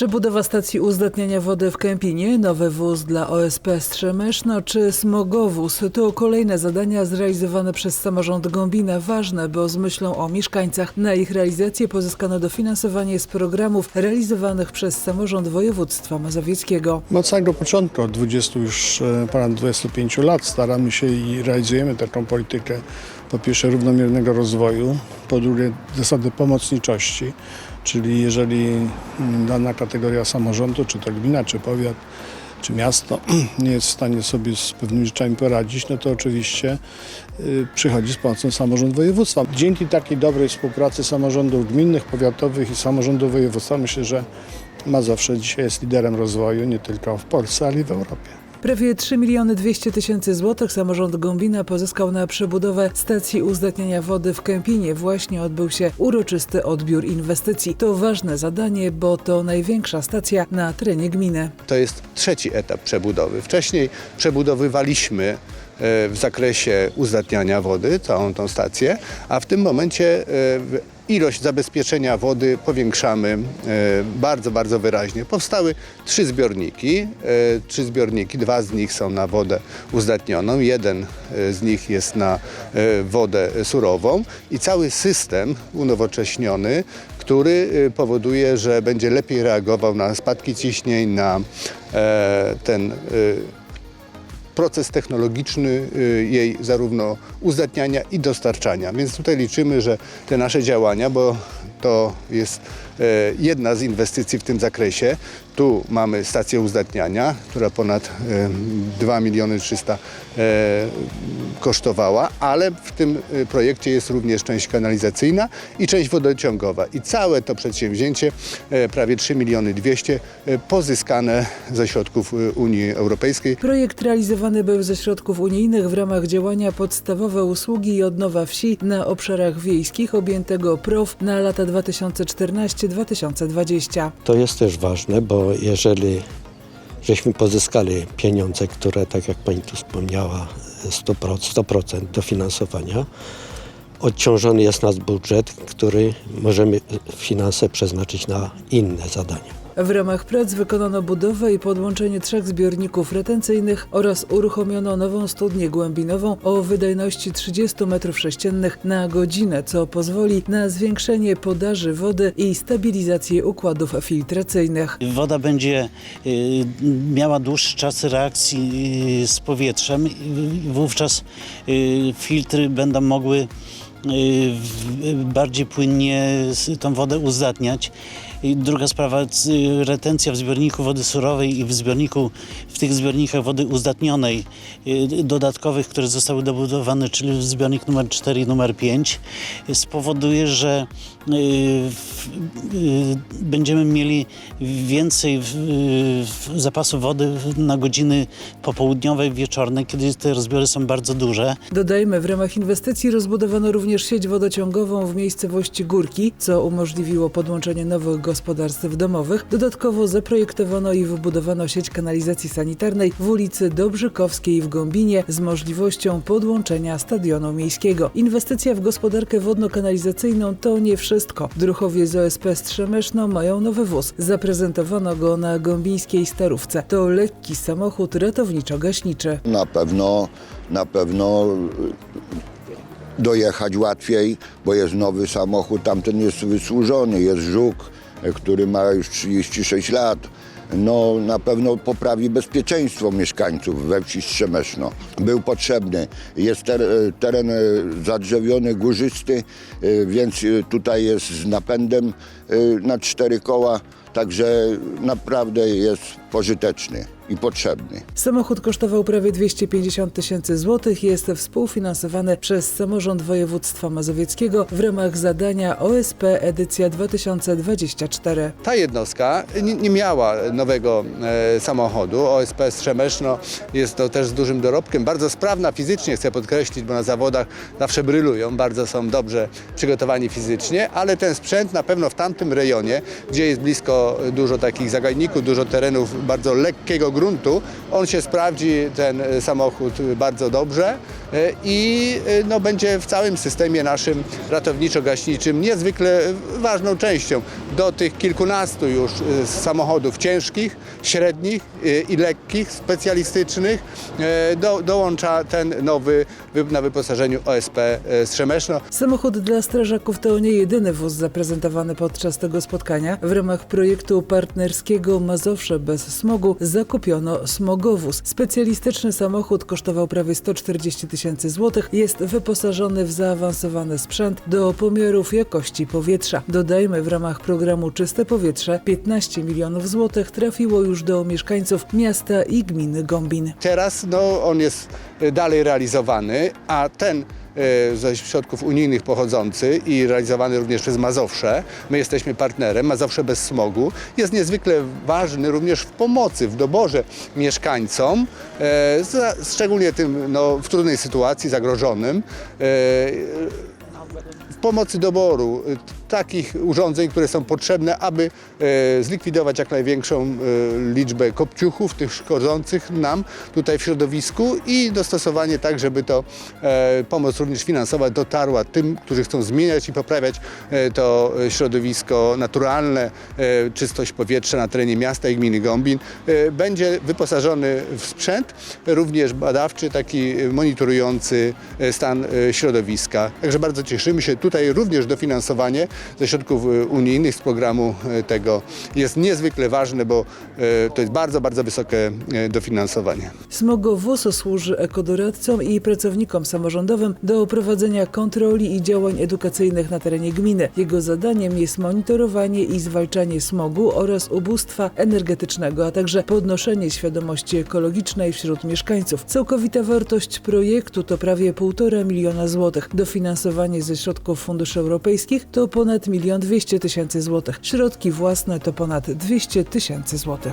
Przebudowa stacji uzdatniania wody w Kępinie, nowy wóz dla OSP Strzemeszno czy smogowóz to kolejne zadania zrealizowane przez samorząd Gąbina. Ważne, bo z myślą o mieszkańcach na ich realizację pozyskano dofinansowanie z programów realizowanych przez samorząd województwa mazowieckiego. Od samego początku, od 20 już e, ponad 25 lat staramy się i realizujemy taką politykę po pierwsze równomiernego rozwoju, po drugie zasady pomocniczości, czyli jeżeli mm, dana kategoria samorządu, czy to gmina, czy powiat, czy miasto nie jest w stanie sobie z pewnymi rzeczami poradzić, no to oczywiście y, przychodzi z pomocą samorząd województwa. Dzięki takiej dobrej współpracy samorządów gminnych, powiatowych i samorządu województwa myślę, że Mazowsze dzisiaj jest liderem rozwoju nie tylko w Polsce, ale i w Europie. Prawie 3 miliony 200 tysięcy złotych samorząd Gąbina pozyskał na przebudowę stacji uzdatniania wody w Kępinie. Właśnie odbył się uroczysty odbiór inwestycji. To ważne zadanie, bo to największa stacja na terenie gminy. To jest trzeci etap przebudowy. Wcześniej przebudowywaliśmy w zakresie uzdatniania wody całą tą stację, a w tym momencie e, ilość zabezpieczenia wody powiększamy e, bardzo, bardzo wyraźnie. Powstały trzy zbiorniki, e, trzy zbiorniki, dwa z nich są na wodę uzdatnioną, jeden e, z nich jest na e, wodę surową i cały system unowocześniony, który e, powoduje, że będzie lepiej reagował na spadki ciśnień, na e, ten e, proces technologiczny y, jej zarówno uzdatniania i dostarczania. Więc tutaj liczymy, że te nasze działania, bo to jest e, jedna z inwestycji w tym zakresie. Tu mamy stację uzdatniania, która ponad e, 2 miliony 300 e, kosztowała, ale w tym e, projekcie jest również część kanalizacyjna i część wodociągowa. I całe to przedsięwzięcie, e, prawie 3 miliony 200, e, pozyskane ze środków e, Unii Europejskiej. Projekt realizowany był ze środków unijnych w ramach działania Podstawowe usługi i odnowa wsi na obszarach wiejskich objętego PROW na lata 2014-2020. To jest też ważne, bo jeżeli żeśmy pozyskali pieniądze, które, tak jak pani tu wspomniała, 100%, 100% dofinansowania, odciążony jest nasz budżet, który możemy finanse przeznaczyć na inne zadania. W ramach prac wykonano budowę i podłączenie trzech zbiorników retencyjnych oraz uruchomiono nową studnię głębinową o wydajności 30 m3 na godzinę, co pozwoli na zwiększenie podaży wody i stabilizację układów filtracyjnych. Woda będzie y, miała dłuższy czas reakcji y, z powietrzem i wówczas y, filtry będą mogły bardziej płynnie tą wodę uzdatniać. I druga sprawa, retencja w zbiorniku wody surowej i w zbiorniku, w tych zbiornikach wody uzdatnionej, y, dodatkowych, które zostały dobudowane, czyli zbiornik numer 4 i numer 5, y, spowoduje, że w- będziemy mieli więcej w, w zapasu wody na godziny popołudniowe i wieczorne, kiedy te rozbiory są bardzo duże. Dodajmy, w ramach inwestycji rozbudowano również sieć wodociągową w miejscowości Górki, co umożliwiło podłączenie nowych gospodarstw domowych. Dodatkowo zaprojektowano i wybudowano sieć kanalizacji sanitarnej w ulicy Dobrzykowskiej w Gąbinie z możliwością podłączenia stadionu miejskiego. Inwestycja w gospodarkę wodno-kanalizacyjną to nie wszystko. Druchowie z OSP Strzemeszno mają nowy wóz. Zaprezentowano go na gąbińskiej starówce. To lekki samochód ratowniczo-gaśniczy. Na pewno, na pewno dojechać łatwiej, bo jest nowy samochód, tamten jest wysłużony, jest żuk, który ma już 36 lat. No na pewno poprawi bezpieczeństwo mieszkańców we wsi Strzemeszno. Był potrzebny. Jest ter, teren y, zadrzewiony, górzysty, y, więc y, tutaj jest z napędem na cztery koła, także naprawdę jest pożyteczny i potrzebny. Samochód kosztował prawie 250 tysięcy złotych i jest współfinansowany przez samorząd województwa mazowieckiego w ramach zadania OSP edycja 2024. Ta jednostka nie, nie miała nowego e, samochodu. OSP Strzemeszno jest to też z dużym dorobkiem. Bardzo sprawna fizycznie, chcę podkreślić, bo na zawodach zawsze brylują, bardzo są dobrze przygotowani fizycznie, ale ten sprzęt na pewno w tamtym rejonie, gdzie jest blisko dużo, dużo takich zagajników, dużo terenów bardzo lekkiego gruntu. On się sprawdzi, ten e, samochód, bardzo dobrze e, i e, no, będzie w całym systemie naszym ratowniczo-gaśniczym niezwykle ważną częścią. Do tych kilkunastu już e, samochodów ciężkich, średnich e, i lekkich, specjalistycznych e, do, dołącza ten nowy wy- na wyposażeniu OSP e, Strzemeszno. Samochód dla strażaków to nie jedyny wóz zaprezentowany podczas tego spotkania. W ramach projektu partnerskiego Mazowsze bez smogu zakupiono smogowóz. Specjalistyczny samochód kosztował prawie 140 tysięcy złotych. Jest wyposażony w zaawansowany sprzęt do pomiarów jakości powietrza. Dodajmy, w ramach programu Czyste Powietrze 15 milionów złotych trafiło już do mieszkańców miasta i gminy Gombin. Teraz no, on jest e, dalej realizowany, a ten ze środków unijnych pochodzący i realizowany również przez Mazowsze, my jesteśmy partnerem, Mazowsze bez smogu, jest niezwykle ważny również w pomocy, w doborze mieszkańcom, e, szczególnie tym no, w trudnej sytuacji, zagrożonym, e, w pomocy doboru takich urządzeń, które są potrzebne, aby e, zlikwidować jak największą e, liczbę kopciuchów, tych szkodzących nam tutaj w środowisku i dostosowanie tak, żeby to e, pomoc również finansowa dotarła tym, którzy chcą zmieniać i poprawiać to środowisko naturalne, czystość powietrza na terenie miasta i gminy Gombin. E, Będzie wyposażony w sprzęt, również badawczy, taki monitorujący stan środowiska. Także bardzo cieszymy się. Tutaj również dofinansowanie ze środków e, unijnych z programu e, tego jest niezwykle ważne, bo e, to jest bardzo, bardzo wysokie dofinansowanie. Smogowóz służy ekodoradcom i pracownikom samorządowym do prowadzenia kontroli i działań edukacyjnych na terenie gminy. Jego zadaniem jest monitorowanie i zwalczanie smogu oraz ubóstwa energetycznego, a także podnoszenie świadomości ekologicznej wśród mieszkańców. Całkowita wartość projektu to prawie 1,5 miliona złotych. Dofinansowanie ze środków funduszy europejskich to ponad milion dwieście tysięcy złotych. Środki własne to ponad 200 tysięcy złotych.